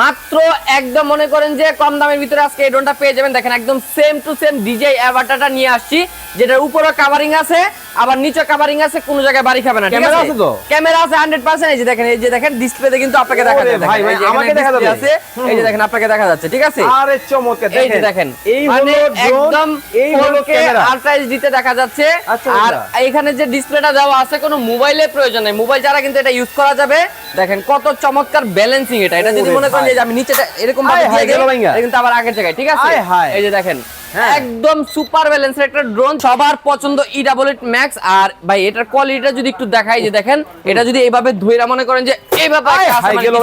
মাত্র একদম মনে করেন যে কম দামের ভিতরে আজকে এই ড্রোনটা পেয়ে যাবেন। দেখেন একদম সেম টু সেম ডিজাই অ্যাভাটাটা নিয়ে আসছি, যেটার উপরও কাভারিং আছে। আবার নিচে কাভারিং আছে কোনো জায়গায় বাড়ি খাবে না ক্যামেরা আছে? তো? ক্যামেরা আছে 100% এই যে দেখেন এই যে দেখেন ডিসপ্লেতে কিন্তু আপনাকে দেখা যাচ্ছে ভাই, ভাই, আমাকে দেখা। আছে এই যে দেখেন আপনাকে দেখা যাচ্ছে ঠিক আছে? আরে চমৎকার এই যে দেখেন। এই মানে হলো একদম এই হলো ক্যামেরা আলট্রা এইচডিতে দেখা যাচ্ছে। আচ্ছা, আর আচ্ছা। এখানে যে ডিসপ্লেটা দেওয়া আছে কোনো মোবাইলের প্রয়োজন নেই। মোবাইল ছাড়া কিন্তু এটা ইউজ করা যাবে। দেখেন কত চমৎকার ব্যালেন্সিং এটা। এটা যদি মনে করেন যে আমি নিচে এরকম ভাবে দিয়ে গেল। কিন্তু আবার আগের জায়গায় ঠিক আছে? এই যে দেখেন। একদম সুপার ব্যালেন্সের একটা ড্রোন সবার পছন্দ ই ডাবল এইট ম্যাক্স আর ভাই এটার কোয়ালিটিটা যদি একটু দেখাই যে দেখেন এটা যদি এইভাবে ধুইরা মনে করেন যে এইভাবে হায়,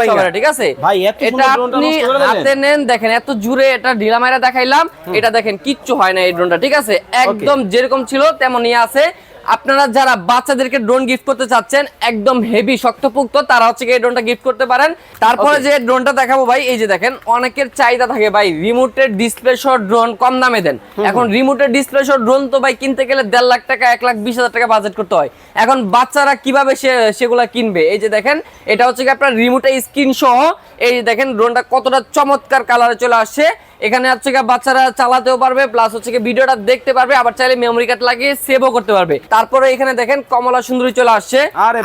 ভাইঙ্গা। ঠিক আছে? ভাই, এত এটা আপনি হাতে নেন দেখেন এত জুড়ে এটা ঢিলা মাইরা দেখাইলাম। এটা দেখেন কিচ্ছু হয় না এই ড্রোনটা ঠিক আছে? একদম যেরকম ছিল তেমনই আছে। আপনারা যারা বাচ্চাদেরকে ড্রোন গিফট করতে চাচ্ছেন একদম হেভি শক্তপুক্ত তারা হচ্ছে এই ড্রোনটা গিফট করতে পারেন। তারপরে যে ড্রোনটা দেখাবো ভাই এই যে দেখেন অনেকের চাহিদা থাকে ভাই রিমোটের ডিসপ্লে সহ ড্রোন কম দামে দেন। এখন রিমোটের ডিসপ্লে সহ ড্রোন তো ভাই কিনতে গেলে দেড় লাখ টাকা এক লাখ বিশ হাজার টাকা বাজেট করতে হয়। এখন বাচ্চারা কীভাবে সে সেগুলা কিনবে? এই যে দেখেন এটা হচ্ছে কি আপনার রিমোটের স্ক্রিন সহ এই যে দেখেন ড্রোনটা কতটা চমৎকার কালারে চলে আসছে। এখানে হচ্ছে বাচ্চারা চালাতেও পারবে প্লাস হচ্ছে ভিডিওটা দেখতে পারবে আবার চাইলে মেমোরি কার্ড লাগিয়ে সেভও করতে পারবে। তারপরে এখানে দেখেন কমলা সুন্দরী চলে আসছে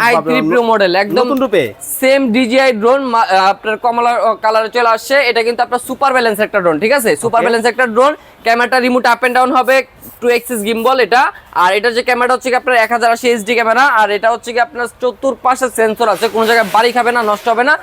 আই থ্রি প্রো মডেল একদম নতুন রূপে? সেম ডিজিআই ড্রোন আপনার কমলা কালারে চলে আসছে এটা কিন্তু আপনার সুপার ব্যালেন্স একটা ড্রোন ঠিক আছে? সুপার ব্যালেন্স একটা ড্রোন ক্যামেরাটা রিমোট আপ এন্ড ডাউন হবে টু এক্সিস গিম্বল এটা আর এটা যে ক্যামেরাটা হচ্ছে কি আপনার এক হাজার আশি এইচডি ক্যামেরা আর এটা হচ্ছে কি আপনার চতুর্পাশে সেন্সর আছে কোনো জায়গায় বাড়ি খাবে না নষ্ট হবে না।